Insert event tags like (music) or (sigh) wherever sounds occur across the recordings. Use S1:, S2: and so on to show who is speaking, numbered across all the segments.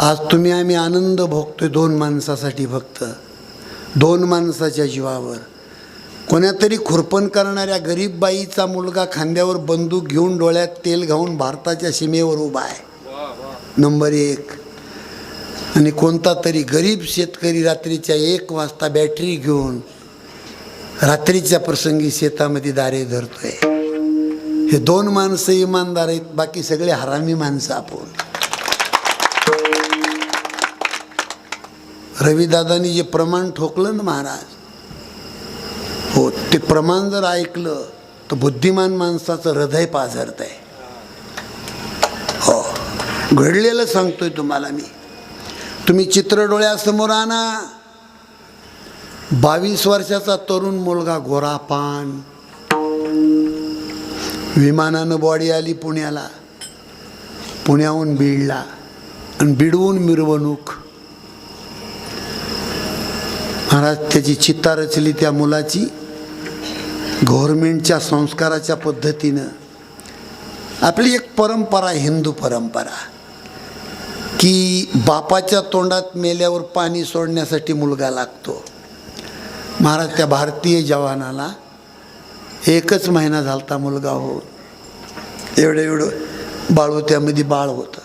S1: आज तुम्ही आम्ही आनंद भोगतोय दोन माणसासाठी फक्त. दोन माणसाच्या जीवावर. कोण्यातरी खुरपण करणाऱ्या गरीब बाईचा मुलगा खांद्यावर बंदूक घेऊन डोळ्यात तेल घाऊन भारताच्या सीमेवर उभा आहे. नंबर एक. आणि कोणता तरी गरीब शेतकरी रात्रीच्या एक वाजता बॅटरी घेऊन रात्रीच्या प्रसंगी शेतामध्ये दारे धरतोय. हे दोन माणसं इमानदार आहेत बाकी सगळे हरामी माणसं आपण रविदादांनी जे प्रमाण ठोकलं ना महाराज हो ते प्रमाण जर ऐकलं तर बुद्धिमान माणसाचं हृदय पाझरत आहे हो घडलेलं सांगतोय तुम्हाला मी. तुम्ही चित्र डोळ्यासमोर आणा. बावीस वर्षाचा तरुण मुलगा गोरापान. विमानानं बॉडी आली पुण्याला. पुण्याहून बीडला. आणि बिडवून मिरवणूक. महाराज त्याची चित्ता रचली त्या मुलाची. गव्हर्मेंटच्या संस्काराच्या पद्धतीनं. आपली एक परंपरा हिंदू परंपरा. की बापाच्या तोंडात मेल्यावर पाणी सोडण्यासाठी मुलगा लागतो. महाराज त्या भारतीय जवानाला एकच महिना झालता मुलगा हो एवढं एवढं बाळू त्यामध्ये बाळ होतं.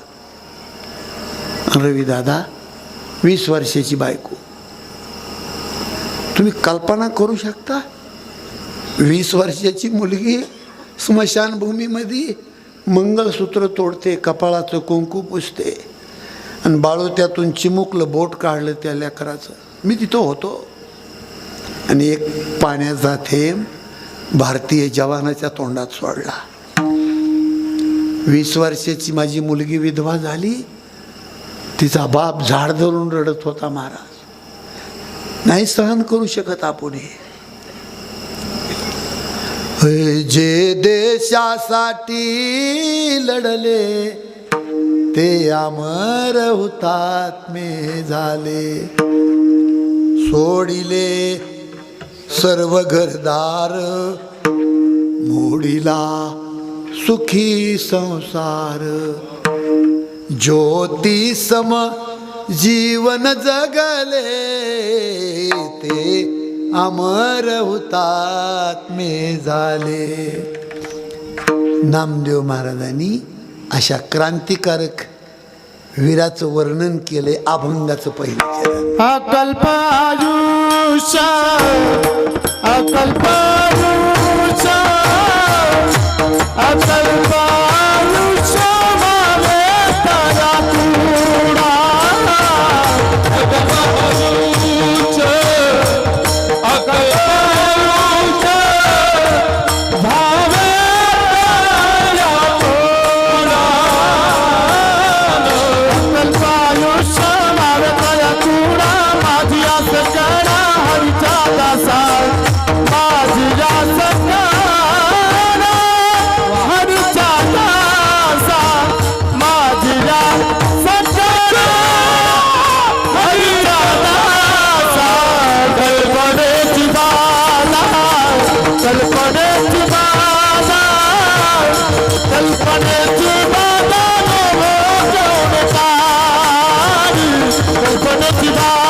S1: रवी दादा वीस वर्षाची बायको. तुम्ही कल्पना करू शकता? वीस वर्षाची मुलगी स्मशानभूमीमध्ये मंगळसूत्र तोडते कपाळाचं कुंकू पुसते. आणि बाळू त्यातून चिमुकलं बोट काढलं त्या लेकराचं. मी तिथं होतो. आणि एक पाण्याचा थेंब भारतीय जवानाच्या तोंडात सोडला. वीस वर्षाची माझी मुलगी विधवा झाली. तिचा बाप झाड धरून रडत होता महाराज. नाही सहन करू शकत आपण हे. जे देशासाठी लढले ते अमर हुतात्मे झाले. सोडिले सर्व घरदार मोडीला सुखी संसार. ज्योती सम जीवन जगले ते अमर हुतात्मे झाले. नामदेव महाराजांनी अशा क्रांतिकारक वीराचं वर्णन केलंय अभंगाचं पहिलं
S2: अकल्प आयुष्य अकल्प आयुष्य अकल्प कल्पनेची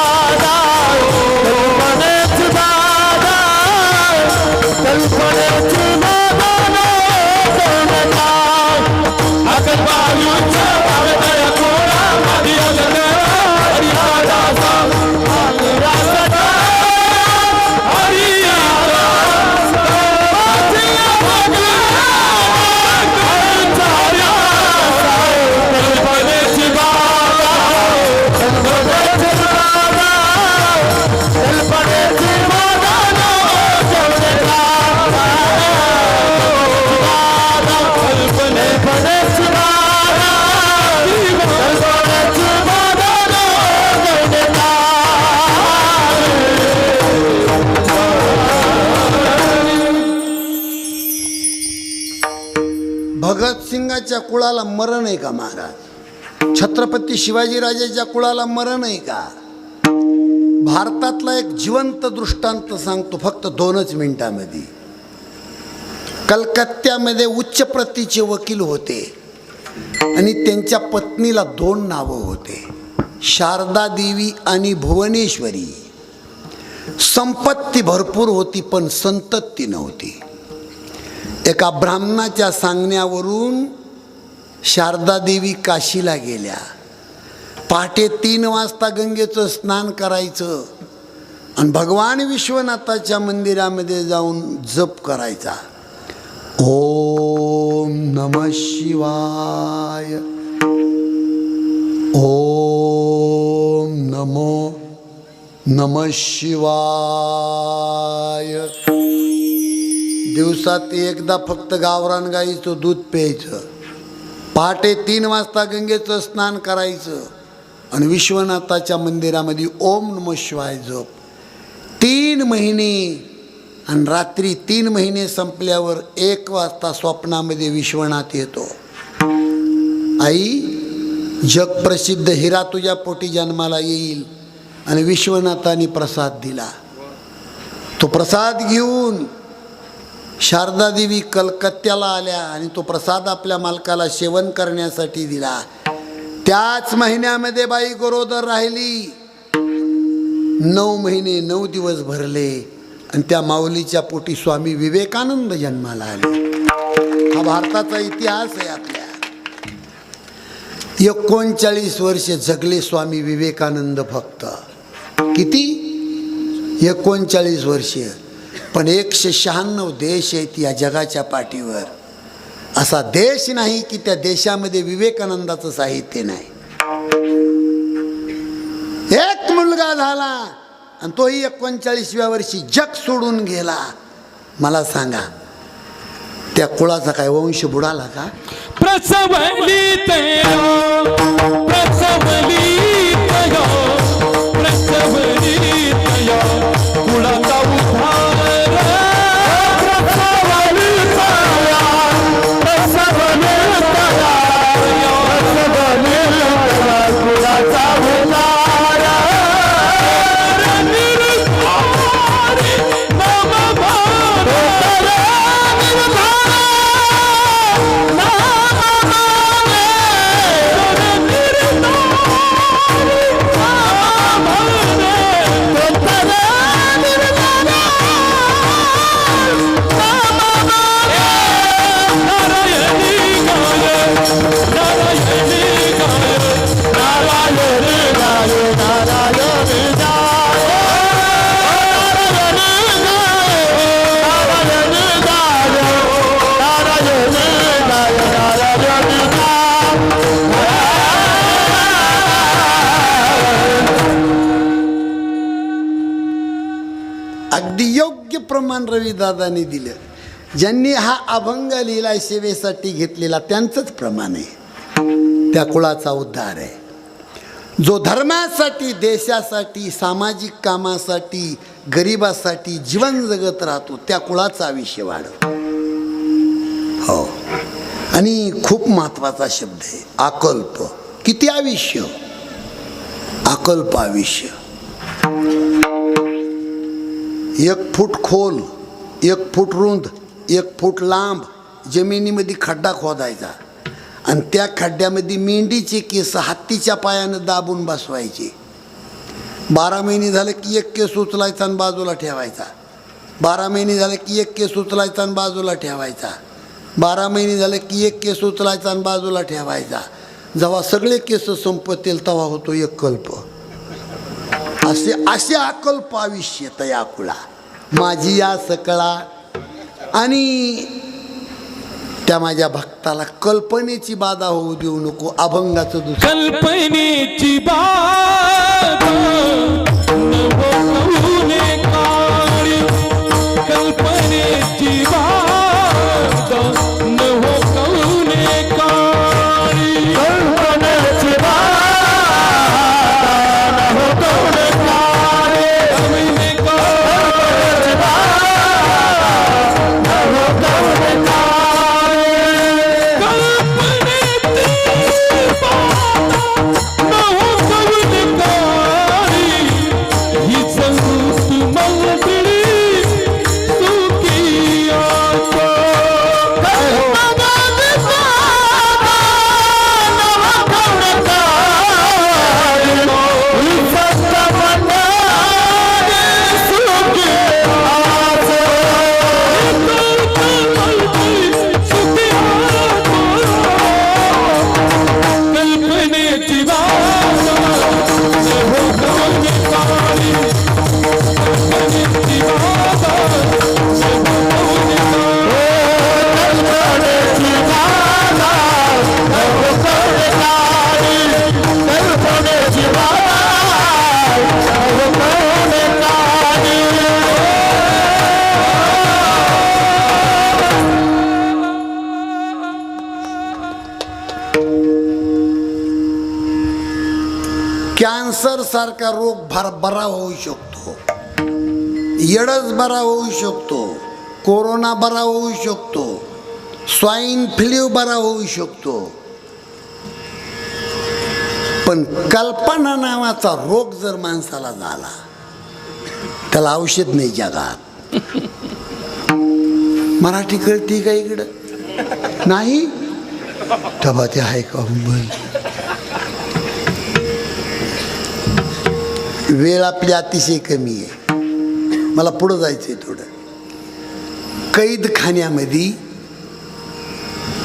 S1: कुळाला मरण आहे का महाराज? छत्रपती शिवाजीराजेच्या कुळाला मरण आहे का? भारतातला एक जिवंत दृष्टांत सांगतो फक्त दोनच मिनिटामध्ये. कलकत्त्यामध्ये उच्च प्रतीचे वकील होते आणि त्यांच्या पत्नीला दोन नावं होते शारदा देवी आणि भुवनेश्वरी. संपत्ती भरपूर होती पण संतती नव्हती. एका ब्राह्मणाच्या सांगण्यावरून शारदा देवी काशीला गेल्या. पहाटे तीन वाजता गंगेचं स्नान करायचं आणि भगवान विश्वनाथाच्या मंदिरामध्ये जाऊन जप करायचा. ओम नम शिवाय. ओम नमो नम शिवाय. दिवसात एकदा फक्त गावरान गाईचं दूध प्यायचं. पहाटे तीन वाजता गंगेचं स्नान करायचं आणि विश्वनाथाच्या मंदिरामध्ये ओम नम शिवाय जप तीन महिने आणि रात्री तीन महिने संपल्यावर एक वाजता स्वप्नामध्ये विश्वनाथ येतो. आई जगप्रसिद्ध हिरा तुझ्या पोटी जन्माला येईल आणि विश्वनाथाने प्रसाद दिला. तो प्रसाद घेऊन शारदा देवी कलकत्त्याला आल्या आणि तो प्रसाद आपल्या मालकाला सेवन करण्यासाठी दिला. त्याच महिन्यामध्ये बाई गरोदर राहिली. नऊ महिने नऊ दिवस भरले आणि त्या माऊलीच्या पोटी स्वामी विवेकानंद जन्माला आले. हा भारताचा इतिहास आहे आपल्या. एकोणचाळीस वर्ष जगले स्वामी विवेकानंद फक्त. किती? एकोणचाळीस वर्ष. पण एकशे शहाण्णव देश आहेत या जगाच्या पाठीवर. असा देश नाही की त्या देशामध्ये विवेकानंदाचं साहित्य नाही. एक मुलगा झाला आणि तोही एकोणचाळीसव्या वर्षी जग सोडून गेला. मला सांगा त्या कुळाचा काय वंश बुडाला का?
S2: प्रसवली
S1: प्रमाण दिलं. ज्यांनी हा अभंग लिहिला सेवेसाठी घेतलेला त्यांचंच प्रमाण आहे. त्या कुळाचा उद्धार आहे. जो धर्मासाठी देशासाठी सामाजिक कामासाठी गरिबासाठी जीवन जगत राहतो त्या कुळाचा आयुष्य वाढ हो. आणि खूप महत्त्वाचा शब्द आहे आकल्प. किती आयुष्य? आकल्प आयुष्य. एक फूट खोल. एक फूट रुंद एक फूट लांब जमिनीमध्ये खड्डा खोदायचा. आणि त्या खड्ड्यामध्ये मेंढीचे केस हत्तीच्या पायानं दाबून बसवायचे. बारा महिने झालं की एक केस उचलायचा आणि बाजूला ठेवायचा. बारा महिने झालं की एक केस उचलायचा आणि बाजूला ठेवायचा. बारा महिने झालं की एक केस उचलायचा आणि बाजूला ठेवायचा. जेव्हा सगळे केस संपतील तेव्हा होतो एक कल्प. असे असे अकल्प आयुष्य तयाकुळा माझी या सकळा. आणि त्या माझ्या भक्ताला कल्पनेची बाधा होऊ देऊ नको अभंगाचं दुसरं.
S2: कल्पनेची बाधा.
S1: कॅन्सर सारखा रोग भर बरा होऊ शकतो. येडच बरा होऊ शकतो. कोरोना बरा होऊ शकतो. स्वाईन फ्ल्यू बरा होऊ शकतो. पण कल्पना नावाचा रोग जर माणसाला झाला त्याला औषध नाही जगात. (laughs) मराठी कळती का इकडं? नाही? तबा ते auf का बल वेळ आपली अतिशय कमी आहे मला पुढं जायचं आहे थोडं कैदखान्यामध्ये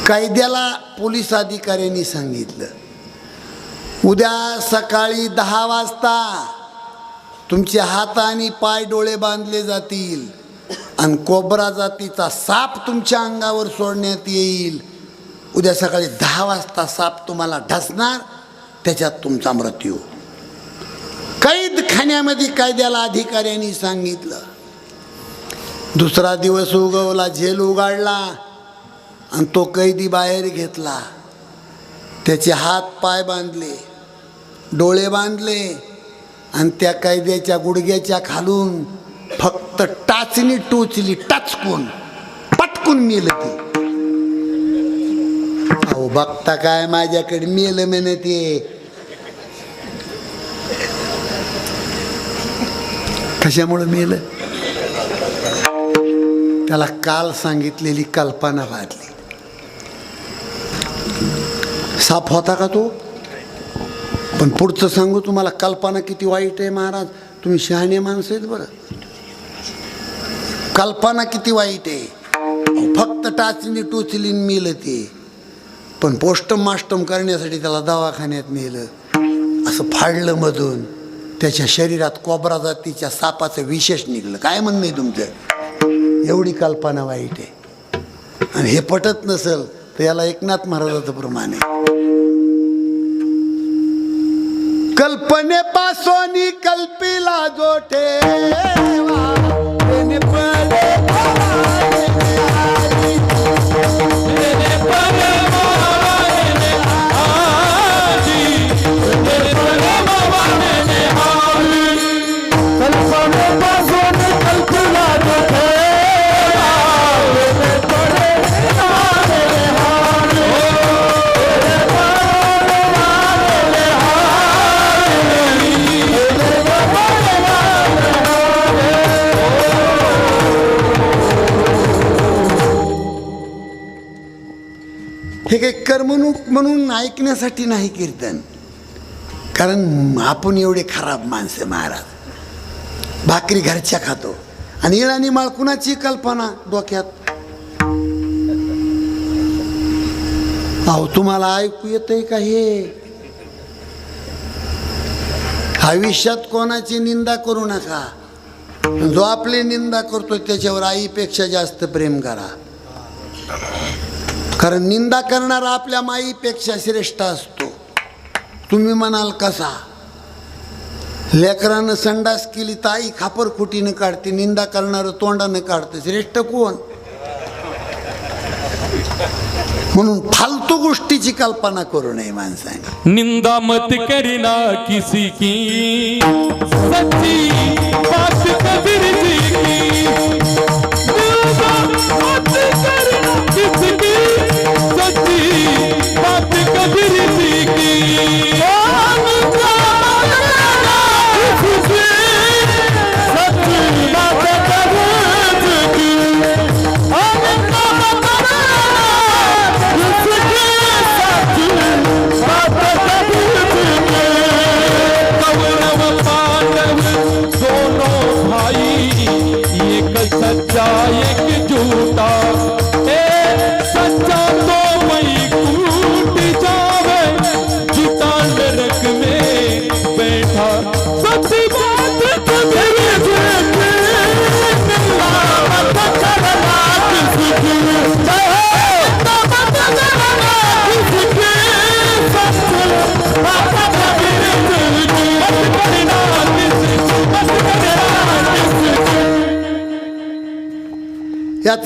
S1: कायद्याला पोलीस अधिकाऱ्यांनी सांगितलं उद्या सकाळी दहा वाजता तुमचे हात आणि पाय डोळे बांधले जातील आणि कोबरा जातीचा साप तुमच्या अंगावर सोडण्यात येईल उद्या सकाळी दहा वाजता साप तुम्हाला ढसणार त्याच्यात तुमचा मृत्यू. कैदखान्यामध्ये कायद्याला अधिकाऱ्यांनी सांगितलं. दुसरा दिवस उगवला झेल उगाडला आणि तो कैदी बाहेर घेतला. त्याचे हात पाय बांधले डोळे बांधले आणि त्या कैद्याच्या गुडघ्याच्या खालून फक्त टाचणी टोचली टाचकून पटकून मेलं ते. अहो बघता काय माझ्याकडे मेलं म्हणे ते. कशामुळं मेलं? त्याला काल सांगितलेली कल्पना बाधली साप होता का तो? पण पुढचं सांगू तुम्हाला कल्पना किती वाईट आहे महाराज. तुम्ही शहाणे माणसं आहेत बरं. कल्पना किती वाईट आहे. फक्त टाचणी टोचली मेलं ते. पण पोष्टम माष्टम करण्यासाठी त्याला दवाखान्यात नेलं. असं फाडलं मधून. त्याच्या शरीरात कोबरा जातीच्या सापाचं विशेष निघलं. काय म्हणणं आहे तुमचं? एवढी कल्पना वाईट आहे. आणि हे पटत नसेल तर याला एकनाथ महाराजाचं प्रमाण आहे. कल्पनेपासून कल्पिला जो हे करमणूक म्हणून ऐकण्यासाठी नाही कीर्तन. कारण आपण एवढे खराब माणसं महाराज. भाकरी घरच्या खातो. आणि इळानी माळ कुणाची कल्पना डोक्यात. अहो तुम्हाला ऐकू येतंय का हे? आयुष्यात कोणाची निंदा करू नका. जो आपली निंदा करतो त्याच्यावर आईपेक्षा जास्त प्रेम करा. कारण निंदा करणारा आपल्या माईपेक्षा श्रेष्ठ असतो. तुम्ही म्हणाल कसा? लेकरानं संडास केली तर आई खापर खुटीनं काढते निंदा करणारं तोंडानं काढतं. श्रेष्ठ कोण? म्हणून फालतू गोष्टीची कल्पना करू नये माणसाने.
S2: निंदा मत करीना किसी की सच्ची बात जी की.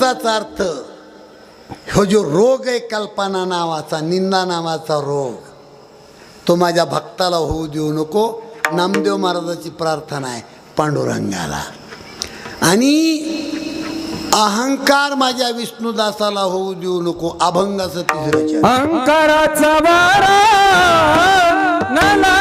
S1: याचाच अर्थ हो जो रोग आहे कल्पना नावाचा निंदा नावाचा रोग तो माझ्या भक्ताला होऊ देऊ नको नामदेव महाराजाची प्रार्थना आहे पांडुरंगाला. आणि अहंकार माझ्या विष्णुदासाला होऊ देऊ नको अभंगाचं तिसरं अहंकाराचा
S2: अंकाराचा वारा नाना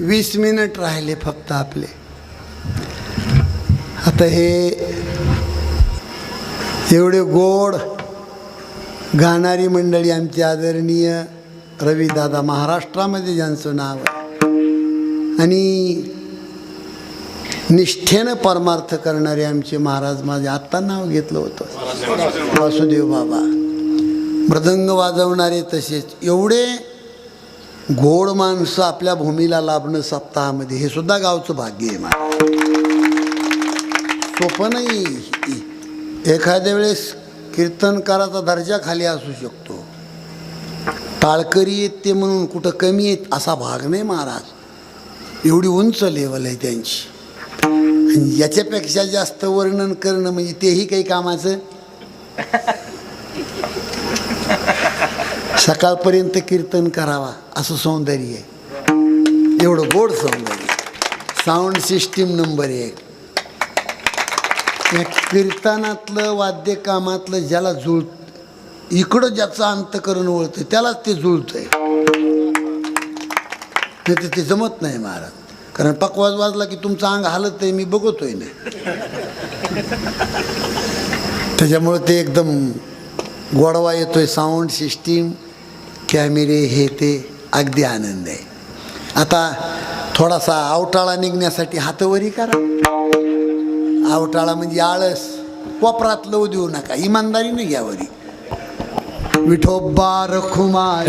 S1: वीस मिनिट राहिले फक्त आपले. आता हे एवढे गोड गाणारी मंडळी आमची आदरणीय रवीदादा महाराष्ट्रामध्ये ज्यांचं नाव आहे. आणि निष्ठेनं परमार्थ करणारे आमचे महाराज माझे आत्ता नाव घेतलं होतं. वासुदेव बाबा. मृदंग वाजवणारे तसेच एवढे गोड माणसं आपल्या भूमीला लाभणं सप्ताहामध्ये हे सुद्धा गावचं भाग्य आहे मला सोपं नाही. एखाद्या वेळेस कीर्तनकाराचा दर्जा खाली असू शकतो. टाळकरी येत ते म्हणून कुठं कमी येत असा भाग नाही महाराज. एवढी उंच लेवल आहे त्यांची. आणि याच्यापेक्षा जास्त वर्णन करणं म्हणजे तेही काही कामाचं? सकाळपर्यंत कीर्तन करावा असं सौंदर्य आहे. एवढं गोड सौंदर्य. साऊंड सिस्टीम नंबर एक. या कीर्तनातलं वाद्यकामातलं ज्याला जुळ इकडं ज्याचं अंतकरण वळतं त्यालाच ते जुळतंय. आहे तर ते जमत नाही महाराज. कारण पकवाज वाजला की तुमचं अंग हालत आहे मी बघतोय ना. त्याच्यामुळं ते एकदम गोडवा येतोय साऊंड सिस्टीम कॅमेरे हे ते अगदी आनंद आहे. आता थोडासा आवटाळा निघण्यासाठी हातवरी करा. आवटाळा म्हणजे आळस कोपरात लव देऊ नका इमानदारीने घ्यावरी विठोबा
S2: रखुमार